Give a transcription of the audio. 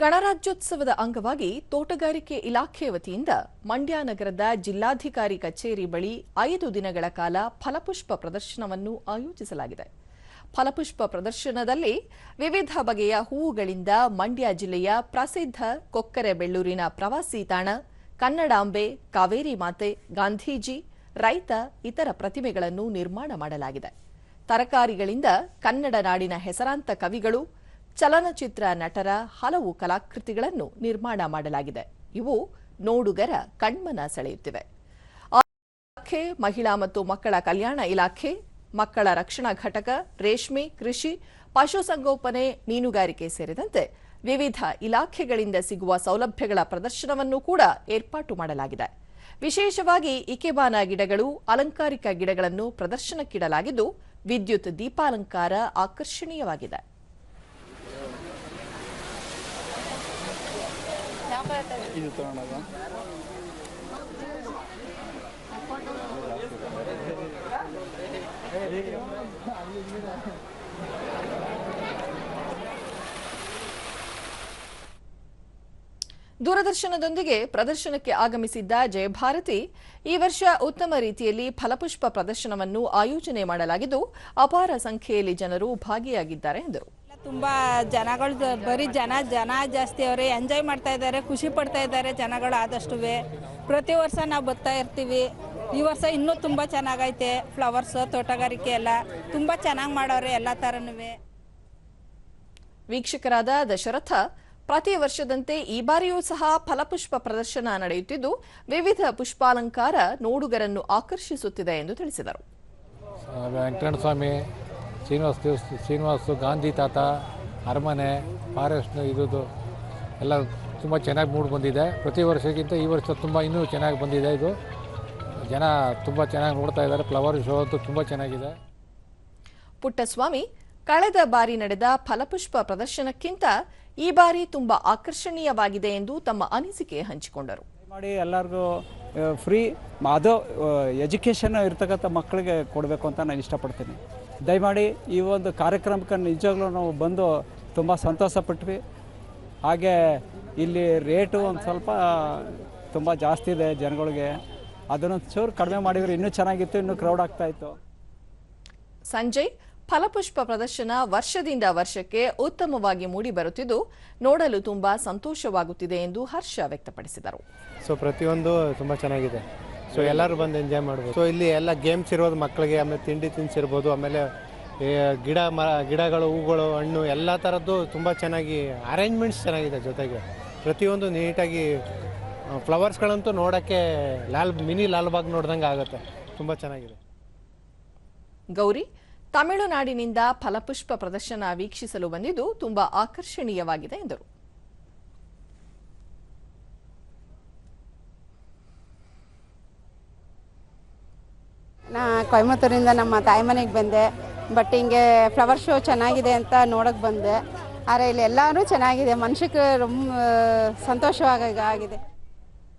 ಗಣರಾಜ್ಯೋತ್ಸವದ ಅಂಗವಾಗಿ ತೋಟಗಾರಿಕೆ ಇಲಾಖೆ ವತಿಯಿಂದ ಮಂಡ್ಯ ನಗರದ ಜಿಲ್ಲಾಧಿಕಾರಿ ಕಚೇರಿ ಬಳಿ ಐದು ದಿನಗಳ ಕಾಲ ಫಲಪುಷ್ಪ ಪ್ರದರ್ಶನವನ್ನು ಆಯೋಜಿಸಲಾಗಿದೆ. ಫಲಪುಷ್ಪ ಪ್ರದರ್ಶನದಲ್ಲಿ ವಿವಿಧ ಬಗೆಯ ಹೂವುಗಳಿಂದ ಮಂಡ್ಯ ಜಿಲ್ಲೆಯ ಪ್ರಸಿದ್ಧ ಕೊಕ್ಕರೆಬೆಳ್ಳೂರಿನ ಪ್ರವಾಸಿ ತಾಣ, ಕನ್ನಡಾಂಬೆ, ಕಾವೇರಿ ಮಾತೆ, ಗಾಂಧೀಜಿ, ರೈತ, ಇತರ ಪ್ರತಿಮೆಗಳನ್ನು ನಿರ್ಮಾಣ ಮಾಡಲಾಗಿದೆ. ತರಕಾರಿಗಳಿಂದ ಕನ್ನಡ ನಾಡಿನ ಹೆಸರಾಂತ ಕವಿಗಳು ಚಲನಚಿತ್ರ ನಟರ ಹಲವು ಕಲಾಕೃತಿಗಳನ್ನು ನಿರ್ಮಾಣ ಮಾಡಲಾಗಿದೆ. ಇವು ನೋಡುಗರ ಕಣ್ಮನ ಸೆಳೆಯುತ್ತಿವೆ. ಇಲಾಖೆ, ಮಹಿಳಾ ಮತ್ತು ಮಕ್ಕಳ ಕಲ್ಯಾಣ ಇಲಾಖೆ, ಮಕ್ಕಳ ರಕ್ಷಣಾ ಘಟಕ, ರೇಷ್ಮೆ, ಕೃಷಿ, ಪಶುಸಂಗೋಪನೆ, ಮೀನುಗಾರಿಕೆ ಸೇರಿದಂತೆ ವಿವಿಧ ಇಲಾಖೆಗಳಿಂದ ಸಿಗುವ ಸೌಲಭ್ಯಗಳ ಪ್ರದರ್ಶನವನ್ನು ಕೂಡ ಏರ್ಪಾಟು ಮಾಡಲಾಗಿದೆ. ವಿಶೇಷವಾಗಿ ಇಕೆಬಾನ ಗಿಡಗಳು, ಅಲಂಕಾರಿಕ ಗಿಡಗಳನ್ನು ಪ್ರದರ್ಶನಕ್ಕಿಡಲಾಗಿದ್ದು, ವಿದ್ಯುತ್ ದೀಪಾಲಂಕಾರ ಆಕರ್ಷಣೀಯವಾಗಿದೆ. ದೂರದರ್ಶನದೊಂದಿಗೆ ಪ್ರದರ್ಶನಕ್ಕೆ ಆಗಮಿಸಿದ್ದ ಜಯಭಾರತಿ ಈ ವರ್ಷ ಉತ್ತಮ ರೀತಿಯಲ್ಲಿ ಫಲಪುಷ್ಪ ಪ್ರದರ್ಶನವನ್ನು ಆಯೋಜನೆ ಮಾಡಲಾಗಿದ್ದು, ಅಪಾರ ಸಂಖ್ಯೆಯಲ್ಲಿ ಜನರು ಭಾಗಿಯಾಗಿದ್ದಾರೆ ಎಂದರು. ತುಂಬ ಜನಗಳು ಬರೀ ಜನ ಜನ ಜಾಸ್ತಿ ಅವರೇ ಎಂಜಾಯ್ ಮಾಡ್ತಾ ಇದ್ದಾರೆ ಖುಷಿ ಪಡ್ತಾ ಇದ್ದಾರೆ ಜನಗಳು ಆದಷ್ಟು ಪ್ರತಿ ವರ್ಷ ನಾವು ಬರ್ತಾ ಇರ್ತೀವಿ. ಈ ವರ್ಷ ಇನ್ನೂ ತುಂಬ ಚೆನ್ನಾಗೈತೆ ಫ್ಲವರ್ಸ್ ತೋಟಗಾರಿಕೆ ಎಲ್ಲ. ತುಂಬ ಚೆನ್ನಾಗಿ ಮಾಡೋರೆ ಎಲ್ಲ ಥರನೂ ವೀಕ್ಷಕರಾದ ದಶರಥ ಪ್ರತಿ ವರ್ಷದಂತೆ ಈ ಬಾರಿಯೂ ಸಹ ಫಲಪುಷ್ಪ ಪ್ರದರ್ಶನ ನಡೆಯುತ್ತಿದ್ದು ವಿವಿಧ ಪುಷ್ಪಾಲಂಕಾರ ನೋಡುಗರನ್ನು ಆಕರ್ಷಿಸುತ್ತಿದೆ ಎಂದು ತಿಳಿಸಿದರು. ಸ್ವಾಮಿ ಶ್ರೀನಿವಾಸ ದೇವಸ್ಥಾನ ಶ್ರೀನಿವಾಸ ಗಾಂಧಿ ತಾತ ಅರಮನೆ ಫಾರೆಸ್ಟ್ ಇದ್ದು ಎಲ್ಲ ತುಂಬ ಚೆನ್ನಾಗಿ ಮೂಡ್ ಬಂದಿದೆ. ಪ್ರತಿ ವರ್ಷಕ್ಕಿಂತ ಈ ವರ್ಷ ತುಂಬ ಇನ್ನೂ ಚೆನ್ನಾಗಿ ಬಂದಿದೆ ಇದು. ಜನ ತುಂಬ ಚೆನ್ನಾಗಿ ನೋಡ್ತಾ ಇದ್ದಾರೆ. ಫ್ಲವರ್ ಶೋ ಅಂತೂ ತುಂಬ ಚೆನ್ನಾಗಿದೆ. ಪುಟ್ಟಸ್ವಾಮಿ ಕಳೆದ ಬಾರಿ ನಡೆದ ಫಲಪುಷ್ಪ ಪ್ರದರ್ಶನಕ್ಕಿಂತ ಈ ಬಾರಿ ತುಂಬ ಆಕರ್ಷಣೀಯವಾಗಿದೆ ಎಂದು ತಮ್ಮ ಅನಿಸಿಕೆ ಹಂಚಿಕೊಂಡರು. ಮಾಡಿ ಎಲ್ಲರಿಗೂ ಫ್ರೀ ಅದು ಎಜುಕೇಷನ್ ಇರ್ತಕ್ಕಂಥ ಮಕ್ಕಳಿಗೆ ಕೊಡಬೇಕು ಅಂತ ನಾನು ಇಷ್ಟಪಡ್ತೀನಿ. ದಯಮಾಡಿ ಈ ಒಂದು ಕಾರ್ಯಕ್ರಮಕ್ಕೆ ನಿಜವಾಗ್ಲೂ ನಾವು ಬಂದು ತುಂಬ ಸಂತೋಷ ಪಟ್ವಿ ಹಾಗೆ ಇಲ್ಲಿ ರೇಟು ಒಂದು ಸ್ವಲ್ಪ ತುಂಬ ಜಾಸ್ತಿ ಇದೆ ಜನಗಳಿಗೆ. ಅದನ್ನೊಂದು ಚೂರು ಕಡಿಮೆ ಮಾಡಿದ್ರೆ ಇನ್ನೂ ಚೆನ್ನಾಗಿತ್ತು ಇನ್ನೂ ಕ್ರೌಡ್ ಆಗ್ತಾ ಇತ್ತು. ಸಂಜಯ್ ಫಲಪುಷ್ಪ ಪ್ರದರ್ಶನ ವರ್ಷದಿಂದ ವರ್ಷಕ್ಕೆ ಉತ್ತಮವಾಗಿ ಮೂಡಿ ಬರುತ್ತಿದ್ದು ನೋಡಲು ತುಂಬಾ ಸಂತೋಷವಾಗುತ್ತಿದೆ ಎಂದು ಹರ್ಷ ವ್ಯಕ್ತಪಡಿಸಿದರು. ಸೊ ಪ್ರತಿಯೊಂದು ತುಂಬಾ ಚೆನ್ನಾಗಿದೆ. ಸೊ ಎಲ್ಲರೂ ಬಂದು ಎಂಜಾಯ್ ಮಾಡ್ಬೋದು. ಸೊ ಇಲ್ಲಿ ಎಲ್ಲ ಗೇಮ್ಸ್ ಇರೋದು ಮಕ್ಕಳಿಗೆ ಆಮೇಲೆ ತಿಂಡಿ ತಿನಿಸಿರ್ಬೋದು ಆಮೇಲೆ ಗಿಡ ಮರ ಗಿಡಗಳು, ಹೂಗಳು, ಹಣ್ಣು, ಎಲ್ಲ ಥರದ್ದು ತುಂಬ ಚೆನ್ನಾಗಿ ಅರೇಂಜ್ಮೆಂಟ್ಸ್ ಚೆನ್ನಾಗಿದೆ ಜೊತೆಗೆ. ಪ್ರತಿಯೊಂದು ನೀಟಾಗಿ ಫ್ಲವರ್ಸ್ಗಳಂತೂ ನೋಡೋಕ್ಕೆ ಲಾಲ್, ಮಿನಿ ಲಾಲ್ಬಾಗ್ ನೋಡ್ದಂಗೆ ಆಗುತ್ತೆ. ತುಂಬ ಚೆನ್ನಾಗಿದೆ. ಗೌರಿ, ತಮಿಳುನಾಡಿನಿಂದ ಫಲಪುಷ್ಪ ಪ್ರದರ್ಶನ ವೀಕ್ಷಿಸಲು ಬಂದಿದ್ದು ತುಂಬಾ ಆಕರ್ಷಣೀಯವಾಗಿದೆ ಎಂದರು. ನಾ ಕೊಯಮತ್ತೂರಿಂದ ನಮ್ಮ ತಾಯಿ ಮನೆಗೆ ಬಂದೆ. ಬಟ್ ಹಿಂಗೆ ಫ್ಲವರ್ ಶೋ ಚೆನ್ನಾಗಿದೆ ಅಂತ ನೋಡೋಕೆ ಬಂದೆ. ಆದರೆ ಇಲ್ಲಿ ಎಲ್ಲರೂ ಚೆನ್ನಾಗಿದೆ. ಮನುಷ್ಯಕ್ಕೆ ರೊಮ್ ಸಂತೋಷವಾಗಿ ಆಗಿದೆ.